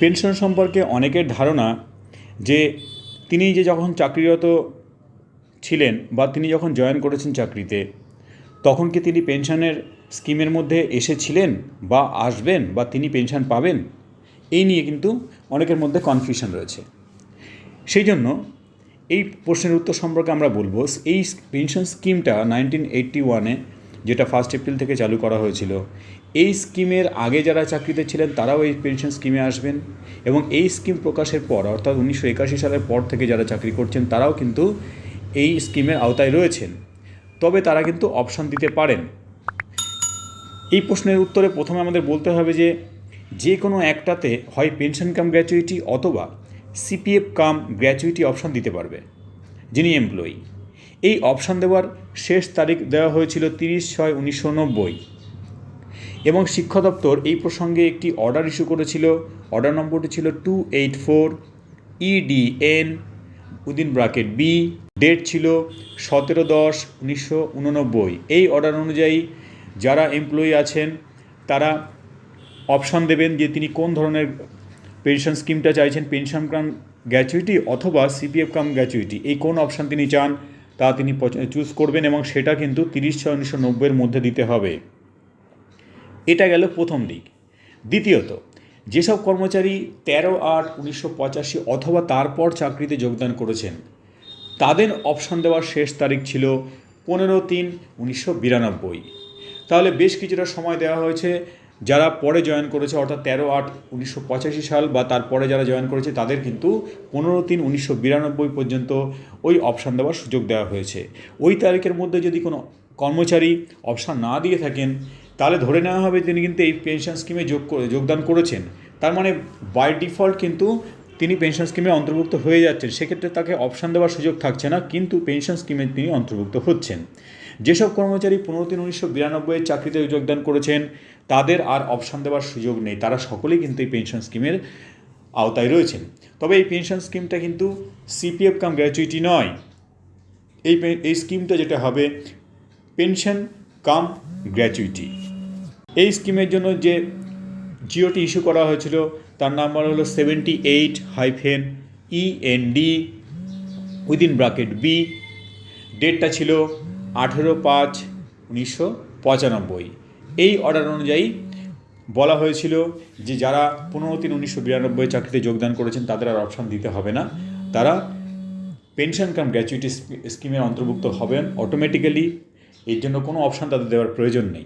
Pension সম্পর্কে অনেকের ধারণা যে তিনি যে যখন চাকরিরত ছিলেন বা তিনি যখন জয়েন করেছেন চাকরিতে, তখন কি তিনি পেনশনের স্কিমের মধ্যে এসেছিলেন বা আসবেন বা তিনি পেনশন পাবেন? এই নিয়ে কিন্তু অনেকের মধ্যে কনফিউশন রয়েছে। সেই জন্য এই প্রশ্নের উত্তর সম্পর্কে আমরা বলব, এই পেনশন স্কিমটা নাইনটিন এইট্টি ওয়ানে যেটা ফার্স্ট এপ্রিল থেকে চালু করা হয়েছিল। এই স্কিমের আগে যারা চাকরিতে ছিলেন, তারাও এই পেনশন স্কিমে আসবেন এবং এই স্কিম প্রকাশের পর, অর্থাৎ উনিশশো একাশি সালের পর থেকে যারা চাকরি করছেন, তারাও কিন্তু এই স্কিমের আওতায় রয়েছেন। তবে তারা কিন্তু অপশান দিতে পারেন। এই প্রশ্নের উত্তরে প্রথমে আমাদের বলতে হবে যে যে কোনো একটাতে হয় পেনশন কাম গ্র্যাচুইটি অথবা সিপিএফ কাম গ্র্যাচুইটি অপশান দিতে পারবে, যিনি এমপ্লয়ি এই অপশান দেওয়ার শেষ তারিখ দেওয়া হয়েছিল তিরিশ ছয় উনিশশো নব্বই। এবং শিক্ষা দপ্তর এই প্রসঙ্গে একটি অর্ডার ইস্যু করেছিল। অর্ডার নম্বরটি ছিল two eight four E D N within bracket B. Date ছিল সতেরো দশ উনিশশো উননব্বই। এই অর্ডার অনুযায়ী যারা এমপ্লয়ি আছেন, তারা অপশান দেবেন যে তিনি কোন ধরনের পেনশন স্কিমটা চাইছেন, পেনশন কাম গ্র্যাচুইটি অথবা সিপিএফ কাম গ্র্যাচুইটি এই কোন অপশান তিনি চান তা তিনি চুজ করবেন এবং সেটা কিন্তু তিরিশ ছয় উনিশশো নব্বইয়ের মধ্যে দিতে হবে। এটা গেল প্রথম দিক। দ্বিতীয়ত, যেসব কর্মচারী তেরো আট উনিশশো পঁচাশি অথবা তারপর চাকরিতে যোগদান করেছেন, তাদের অপশন দেওয়ার শেষ তারিখ ছিল পনেরো তিন উনিশশো বিরানব্বই। তাহলে বেশ কিছুটা সময় দেওয়া হয়েছে। যারা পরে জয়েন করেছে, অর্থাৎ তেরো আট উনিশশো পঁচাশি সাল বা তারপরে যারা জয়েন করেছে, তাদের কিন্তু পনেরো তিন উনিশশো বিরানব্বই পর্যন্ত ওই অপশান দেওয়ার সুযোগ দেওয়া হয়েছে। ওই তারিখের মধ্যে যদি কোনো কর্মচারী অপশান না দিয়ে থাকেন, তাহলে ধরে নেওয়া হবে তিনি কিন্তু এই পেনশন স্কিমে যোগ যোগদান করেছেন। তার মানে বাই ডিফল্ট কিন্তু তিনি পেনশন স্কিমে অন্তর্ভুক্ত হয়ে যাচ্ছেন। সেক্ষেত্রে তাকে অপশান দেওয়ার সুযোগ থাকছে না, কিন্তু পেনশন স্কিমে তিনি অন্তর্ভুক্ত হচ্ছেন। যেসব কর্মচারী পনেরো তিন উনিশশো বিরানব্বইয়ের চাকরিতে যোগদান করেছেন তাদের আর অপশান দেওয়ার সুযোগ নেই। তারা সকলেই কিন্তু এই পেনশন স্কিমের আওতায় রয়েছেন। তবে এই পেনশন স্কিমটা কিন্তু সিপিএফ কাম গ্র্যাচুইটি নয়। এই এই স্কিমটা যেটা হবে পেনশন কাম গ্র্যাচুইটি এই স্কিমের জন্য যে জিওটি ইস্যু করা হয়েছিল, তার নাম্বার হলো seventy eight hyphen E N D within bracket B ডেটটা ছিল আঠেরো পাঁচ উনিশশো পঁচানব্বই। এই অর্ডার অনুযায়ী বলা হয়েছিল যে যারা পনেরো তিন উনিশশো বিরানব্বই চাকরিতে যোগদান করেছেন, তাদের আর অপশান দিতে হবে না। তারা পেনশন কাম গ্র্যাচুইটি স্কিমের অন্তর্ভুক্ত হবেন। অটোমেটিক্যালি এর জন্য কোনো অপশান তাদের দেওয়ার প্রয়োজন নেই।